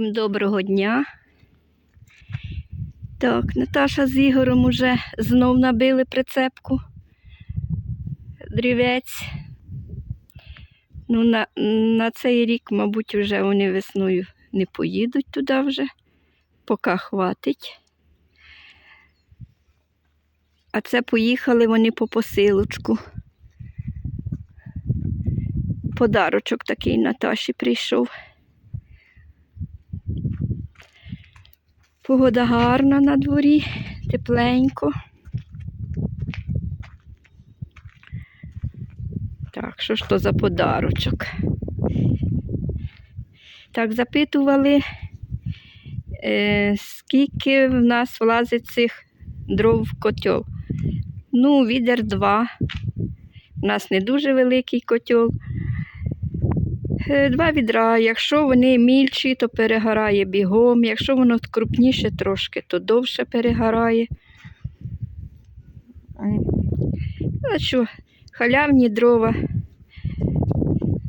Всім доброго дня. Так, Наташа з Ігорем уже знов набили прицепку. Дрівець. Ну, на, на цей рік, мабуть, вже вони весною не поїдуть туди вже, поки хватить. А це поїхали вони по посилочку. Подарочок такий Наташі прийшов. Погода гарна на дворі, тепленько. Так, що ж то за подарочок? Так, запитували, е, скільки в нас влазить цих дров в котел. Ну, відер два. У нас не дуже великий котел. Е, Два відра. Якщо вони мільші, то перегорає бігом. Якщо воно крупніше трошки, то довше перегорає. Що, халявні дрова.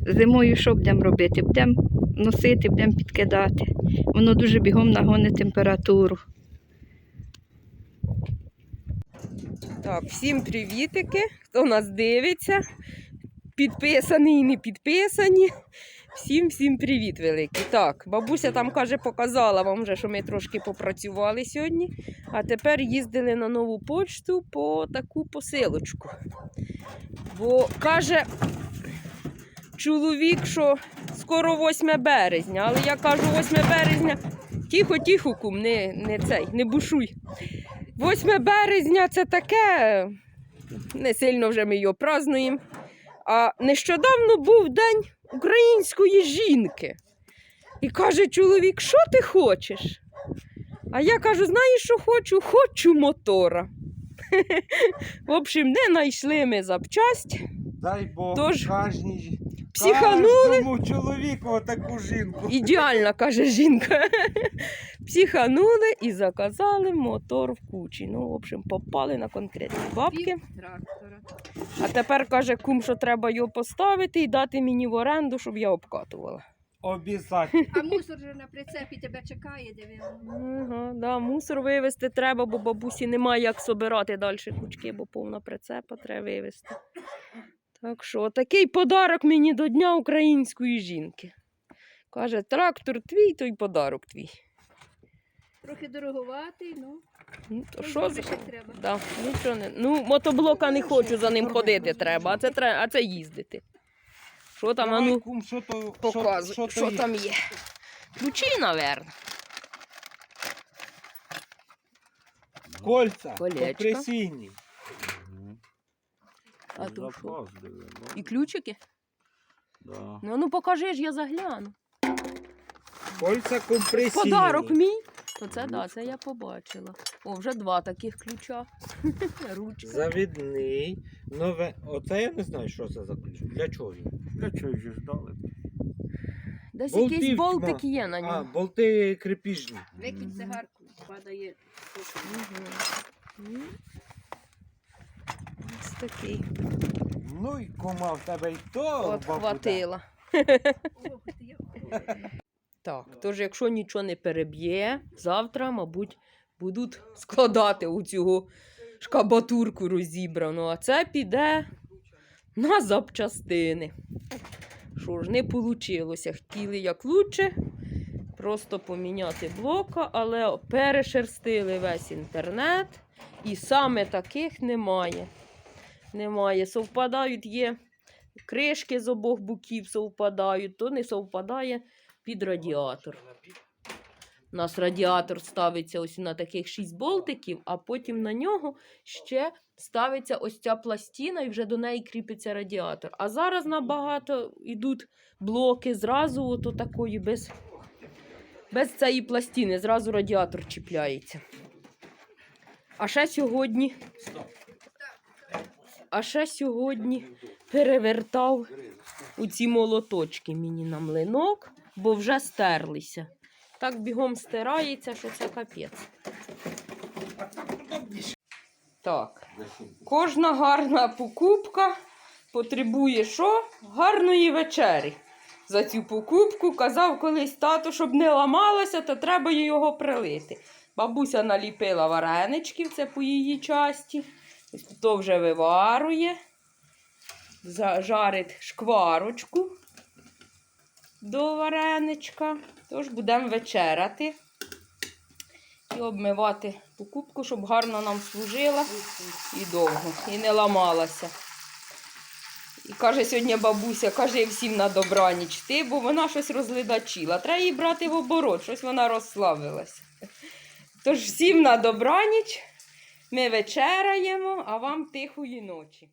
Зимою що будемо робити? Будемо носити, будемо підкидати. Воно дуже бігом нагонить температуру. Так, всім привітики, хто нас дивиться, підписані і не підписані. Всім всім привіт великий. Так, бабуся там каже, показала вам вже, що ми трошки попрацювали сьогодні, а тепер їздили на нову почту по таку посилочку. Бо каже чоловік, що скоро 8 березня, але я кажу 8 березня, тихо, тихо, кум, не, не цей, не бушуй. 8 березня це таке, не сильно вже ми його празднуємо. А нещодавно був День української жінки. І каже чоловік, що ти хочеш? А я кажу, знаєш, що хочу? Хочу мотора. В общем, не знайшли ми запчасть, Дай Бог Тож, кожній психанули. кожному чоловіку таку жінку. Ідеальна, каже жінка. Психанули і заказали мотор в кучі. Ну, в общем, попали на конкретні бабки. А тепер каже кум, що треба його поставити і дати мені в оренду, щоб я обкатувала. Обязательно. А мусор же на прицепі тебе чекає. Ага, да, мусор вивезти треба, бо бабусі немає як собирати далі кучки, бо повна прицепа треба вивезти. Так що, такий подарок мені до Дня української жінки. Каже, трактор твій, то й подарок твій. Трохи дороговатий, ну. Ну, то що за... треба. Да, нічого не. Ну, мотоблока не хочу за ним ходити треба, а це треба, а це їздити. Що там, а Давай, ну, кум, що то, показуй, що, що, то там є. Ключі, напевно. Кольця, Колечко. компресійні. А то що? Запаздили, да? І ключики? Да. Ну, ну покажи ж, я загляну. Кольця компресійні. Подарок мій. То це да, це я побачила. О, вже два таких ключа. Ручка. Завідний. Нове. Оце я не знаю, що це за ключ. Для чого він? Для чого ж ждали? Десь Болтів якийсь тьма. болтик є на А, ньому. болти крепіжні. Викинь цигарку, падає. Мгм. М. Такий. Ну і кума в тебе й то. От як Так, тож, якщо нічого не переб'є, завтра, мабуть, будуть складати у цього шкабатурку розібрану, а це піде на запчастини. Що ж, не вийшло. Хотіли як лучше, просто поміняти блока, але перешерстили весь інтернет, і саме таких немає. Немає. Совпадають є кришки з обох боків совпадають, то не совпадає під радіатор. У нас радіатор ставиться ось на таких 6 болтиків, а потім на нього ще ставиться ось ця пластина, і вже до неї кріпиться радіатор. А зараз набагато йдуть блоки зразу, ото такої без, без цієї пластини, зразу радіатор чіпляється. А ще сьогодні. А ще сьогодні перевертав у ці молоточки мені на млинок, бо вже стерлися. Так бігом стирається, що це капець. Так. Кожна гарна покупка потребує що? Гарної вечері. за цю покупку. Казав колись тато, щоб не ламалося, то треба його прилити. Бабуся наліпила вареничків, це по її часті. То вже виварує. Зажарить шкварочку до вареничка. Тож будемо вечеряти і обмивати покупку, щоб гарно нам служила і довго, і не ламалася. І каже сьогодні бабуся, каже всім на добраніч ти, бо вона щось розледачила. Треба її брати в оборот, щось вона розслабилася. Тож всім на добраніч. Ми вечеряємо, а вам тихої ночі.